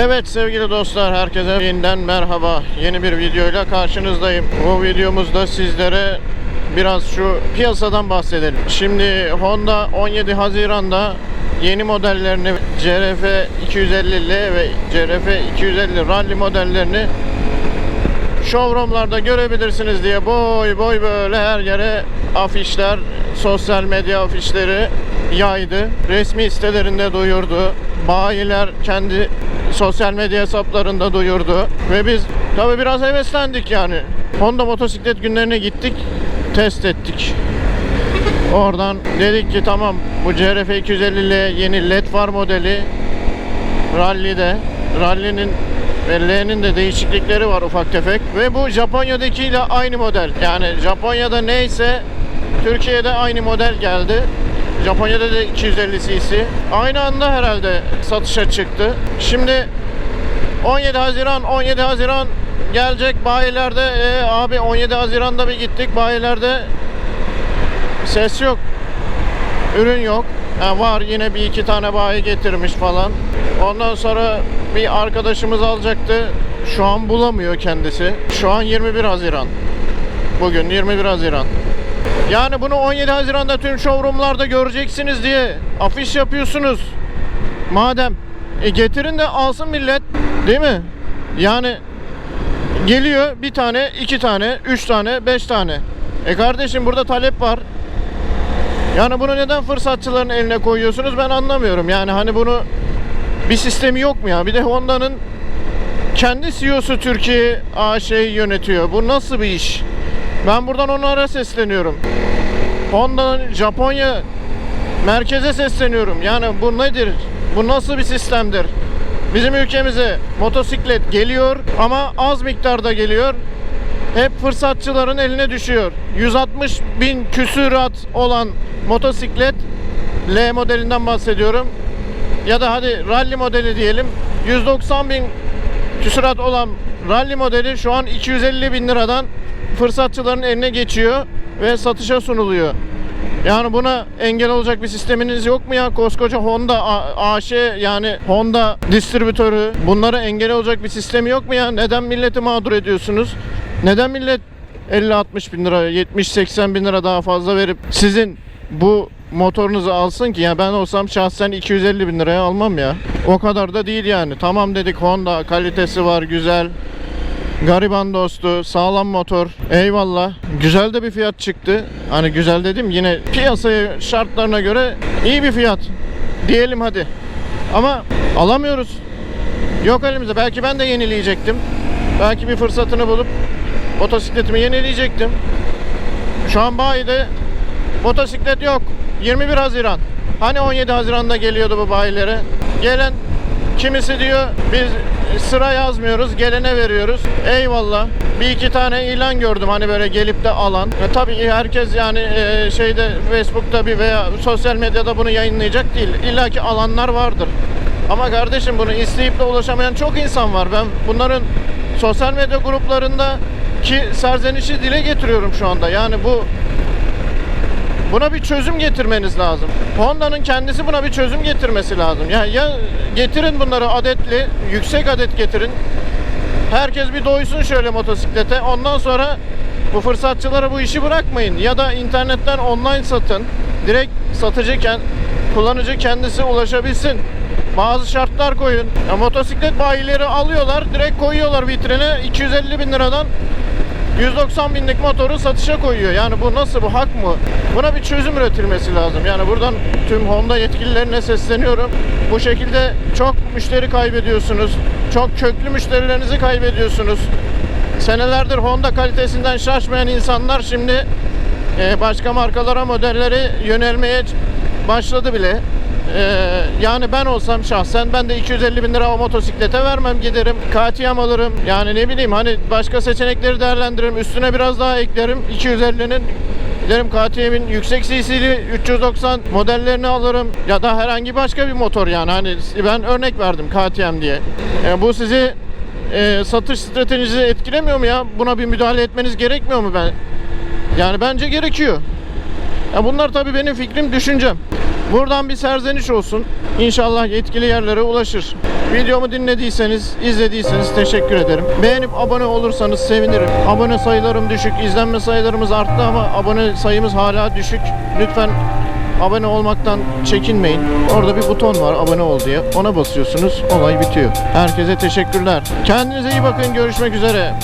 Evet sevgili dostlar herkese yeniden merhaba. Yeni bir videoyla karşınızdayım. Bu videomuzda sizlere biraz şu piyasadan bahsedelim. Şimdi Honda 17 Haziran'da yeni modellerini CRF 250L ve CRF 250 Rally modellerini showroomlarda görebilirsiniz diye boy boy böyle her yere afişler, sosyal medya afişleri yaydı. Resmi sitelerinde duyurdu. Bayiler kendi sosyal medya hesaplarında duyurdu. Ve biz tabi biraz heveslendik yani. Honda motosiklet günlerine gittik, test ettik. Oradan dedik ki tamam bu CRF 250 yeni LED far modeli Rally'de. Rally'nin ve L'nin de değişiklikleri var ufak tefek. Ve bu Japonya'dakiyle aynı model. Yani Japonya'da neyse Türkiye'de aynı model geldi. Japonya'da da 250 cc. Aynı anda herhalde satışa çıktı. Şimdi 17 Haziran 17 Haziran gelecek bayilerde e, abi 17 Haziran'da bir gittik bayilerde ses yok ürün yok. Ha, var yine bir iki tane bayi getirmiş falan. Ondan sonra bir arkadaşımız alacaktı. Şu an bulamıyor kendisi. Şu an 21 Haziran. Bugün 21 Haziran. Yani bunu 17 Haziran'da tüm showroomlarda göreceksiniz diye afiş yapıyorsunuz. Madem e getirin de alsın millet. Değil mi? Yani geliyor bir tane, iki tane, üç tane, beş tane. E kardeşim burada talep var. Yani bunu neden fırsatçıların eline koyuyorsunuz ben anlamıyorum. Yani hani bunu bir sistemi yok mu ya? Bir de Honda'nın kendi CEO'su Türkiye AŞ'yi yönetiyor. Bu nasıl bir iş? Ben buradan onlara sesleniyorum. Honda'nın Japonya merkeze sesleniyorum. Yani bu nedir? Bu nasıl bir sistemdir? Bizim ülkemize motosiklet geliyor ama az miktarda geliyor hep fırsatçıların eline düşüyor. 160 bin küsürat olan motosiklet L modelinden bahsediyorum. Ya da hadi rally modeli diyelim. 190 bin küsurat olan rally modeli şu an 250 bin liradan fırsatçıların eline geçiyor ve satışa sunuluyor. Yani buna engel olacak bir sisteminiz yok mu ya? Koskoca Honda AŞ yani Honda distribütörü bunlara engel olacak bir sistemi yok mu ya? Neden milleti mağdur ediyorsunuz? Neden millet 50-60 bin lira, 70-80 bin lira daha fazla verip sizin bu motorunuzu alsın ki ya ben olsam şahsen 250 bin liraya almam ya. O kadar da değil yani. Tamam dedik Honda kalitesi var güzel. Gariban dostu, sağlam motor. Eyvallah. Güzel de bir fiyat çıktı. Hani güzel dedim yine piyasaya şartlarına göre iyi bir fiyat. Diyelim hadi. Ama alamıyoruz. Yok elimizde. Belki ben de yenileyecektim. Belki bir fırsatını bulup motosikletimi yenileyecektim. Şu an bayide motosiklet yok. 21 Haziran. Hani 17 Haziran'da geliyordu bu bayilere. Gelen kimisi diyor biz sıra yazmıyoruz gelene veriyoruz. Eyvallah. Bir iki tane ilan gördüm hani böyle gelip de alan. E, tabii herkes yani e, şeyde Facebook'ta bir veya sosyal medyada bunu yayınlayacak değil. İlla ki alanlar vardır. Ama kardeşim bunu isteyip de ulaşamayan çok insan var. Ben bunların sosyal medya gruplarında ki serzenişi dile getiriyorum şu anda. Yani bu Buna bir çözüm getirmeniz lazım. Honda'nın kendisi buna bir çözüm getirmesi lazım. Yani ya getirin bunları adetli, yüksek adet getirin. Herkes bir doysun şöyle motosiklete. Ondan sonra bu fırsatçılara bu işi bırakmayın. Ya da internetten online satın. Direkt satıcı ken- kullanıcı kendisi ulaşabilsin. Bazı şartlar koyun. Ya motosiklet bayileri alıyorlar, direkt koyuyorlar vitrine 250 bin liradan 190 binlik motoru satışa koyuyor. Yani bu nasıl bu hak mı? Buna bir çözüm üretilmesi lazım. Yani buradan tüm Honda yetkililerine sesleniyorum. Bu şekilde çok müşteri kaybediyorsunuz. Çok köklü müşterilerinizi kaybediyorsunuz. Senelerdir Honda kalitesinden şaşmayan insanlar şimdi e, başka markalara modellere yönelmeye başladı bile. Ee, yani ben olsam şahsen ben de 250 bin lira o motosiklete vermem giderim KTM alırım yani ne bileyim hani başka seçenekleri değerlendiririm üstüne biraz daha eklerim 250'nin Giderim KTM'in yüksek CC'li 390 modellerini alırım ya da herhangi başka bir motor yani hani ben örnek verdim KTM diye. E, bu sizi e, satış stratejinizi etkilemiyor mu ya? Buna bir müdahale etmeniz gerekmiyor mu ben? Yani bence gerekiyor. Ya bunlar tabii benim fikrim, düşüncem. Buradan bir serzeniş olsun. İnşallah yetkili yerlere ulaşır. Videomu dinlediyseniz, izlediyseniz teşekkür ederim. Beğenip abone olursanız sevinirim. Abone sayılarım düşük, izlenme sayılarımız arttı ama abone sayımız hala düşük. Lütfen abone olmaktan çekinmeyin. Orada bir buton var abone ol diye. Ona basıyorsunuz. Olay bitiyor. Herkese teşekkürler. Kendinize iyi bakın. Görüşmek üzere.